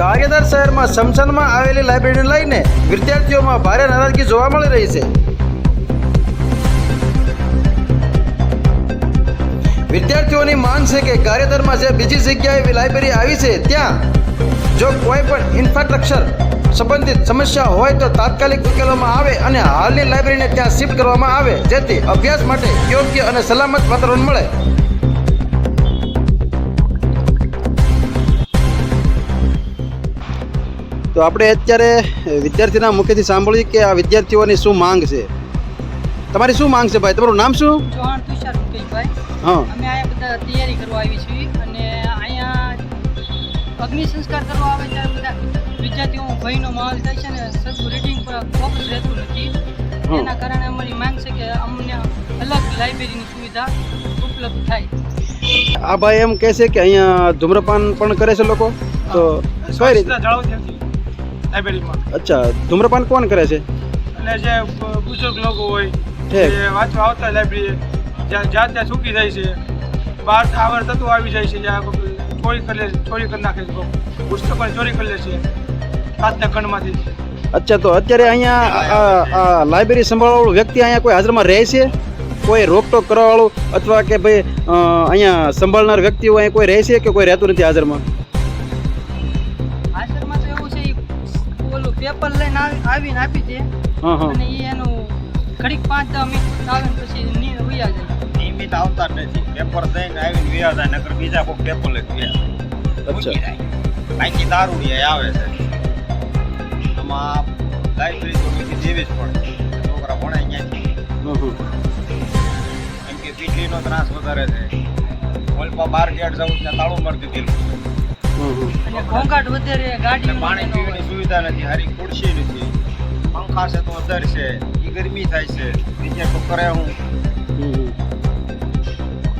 ગારિયાધાર શહેરમાં સમસનમાં આવેલી લાઇબ્રેરીને લઈને વિદ્યાર્થીઓમાં ભારે નારાજગી જોવા મળી રહી છે. વિદ્યાર્થીઓની માંગ છે કે ગારિયાધારમાં જે બીજી જગ્યાએ લાઇબ્રેરી આવી છે, ત્યાં જો કોઈ પણ ઇન્ફ્રાસ્ટ્રક્ચર સંબંધિત સમસ્યા હોય તો તાત્કાલિક ઉકેલવામાં આવે અને હાલની લાઇબ્રેરીને ત્યાં શિફ્ટ કરવામાં આવે, જેથી અભ્યાસ માટે યોગ્ય અને સલામત વાતાવરણ મળે. તો આપણે અત્યારે વિદ્યાર્થીના મુખેથી સાંભળ્યું કે આ વિદ્યાર્થીઓની શું માંગ છે? તમારી શું માંગ છે ભાઈ? તમારું નામ શું? ચૌહાણ તુષાર મુકેશભાઈ. હા. અમે અહીંયા બધા તૈયારી કરવા આવી છીએ અને અહીંયા અગ્નિ સંસ્કાર કરવા આવે ત્યારે બધા વિદ્યાર્થીઓ ભયનો માહોલ થાય છે ને સરખું રીડિંગ પર ફોકસ રહેતું નથી. એના કારણે અમારી માંગ છે કે અમને અલગ લાઇબ્રેરીની સુવિધા ઉપલબ્ધ થાય. આ ભાઈ એમ કહે છે કે અહીંયા ધૂમ્રપાન પણ કરે છે લોકો? તો કઈ રીતે? લાઇબ્રેરીમાં અચ્છા ધૂમ્રપાન કોણ કરે છે? અને જે બુઝુર્ગ લોકો હોય જે વાંચવા આવતા લાઇબ્રેરી જ્યાં જ્યાં ત્યાં સૂકી જાય છે બહાર આવર થતું આવી જાય છે જ્યાં ચોરી કરી લે ચોરી કરી નાખે છે પુસ્તકો ચોરી કરી લે છે પ્રાર્થના ખંડમાંથી. અચ્છા તો અત્યારે અહીંયા લાઇબ્રેરી સંભાળવાળું વ્યક્તિ અહીંયા કોઈ હાજરમાં રહે છે? કોઈ રોકટોક કરવાવાળું અથવા કે ભાઈ અહીંયા સંભાળનાર વ્યક્તિઓ અહીંયા કોઈ રહે છે કે કોઈ રહેતું નથી હાજરમાં? પેપર લઈને આવી- આવીને આપી દે. અને એ એનું ઘડીક પાંચ દસ મિનિટ આવે ને પછી ની વયા જાય. નિયમિત આવતા જ નથી પેપર દઈને આવીને વ્યા જાય નકર બીજા કોઈ પેપર લઈને વ્યા અચ્છા. બાકી દારૂડી આવે છે. એમાં લાઇબ્રેરી તો બીજી જેવી જ પડે છોકરા ભણે ક્યાંથી. કેમ કે વીજળીનો ત્રાસ વધારે છે. હોલમાં બાર ગેટ જવું ત્યાં તાળું મારી દીધેલું. અને ઘોંઘાટ વધારે ગાડી પાણી પીવાની સુવિધા નથી હારી ખુરશી નથી. પંખા છે તો અંદર છે એ ગરમી થાય છે. બીજે તો કરે હું.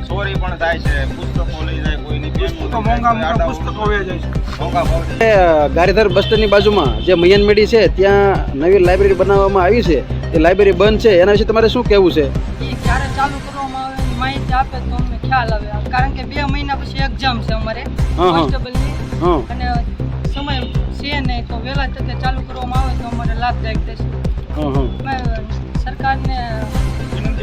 ચોરી પણ થાય છે પુસ્તકો લઈ જાય કોઈની પુસ્તકો મોંઘા મોંઘા પુસ્તકો વહી જાય છે. મોંઘા ભાવ ગારીધર બસ સ્ટેન્ડની બાજુમાં જે મૈયનમેડી છે ત્યાં નવી લાઇબ્રેરી બનાવવામાં આવી છે. એ લાઇબ્રેરી બંધ છે એના વિશે તમારે શું કહેવું છે? એ ક્યારે ચાલુ માહિતી આપે તો અમને ખ્યાલ આવે. કારણ કે બે મહિના પછી એક્ઝામ છે અમારે. કોન્સ્ટેબલની અને સમય છે નહીં તો વહેલા તકે ચાલુ કરવામાં આવે તો અમારે લાભદાયક થશે સરકારને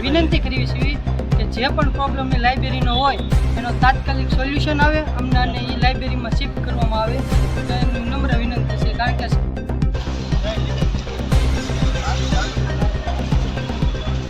વિનંતી કરવી છે કે જે પણ પ્રોબ્લેમ એ લાઇબ્રેરીનો હોય એનો તાત્કાલિક સોલ્યુશન આવે. અમને અને એ લાઇબ્રેરીમાં શિફ્ટ કરવામાં આવે. તો એનું નમ્ર વિનંતી છે. કારણ કે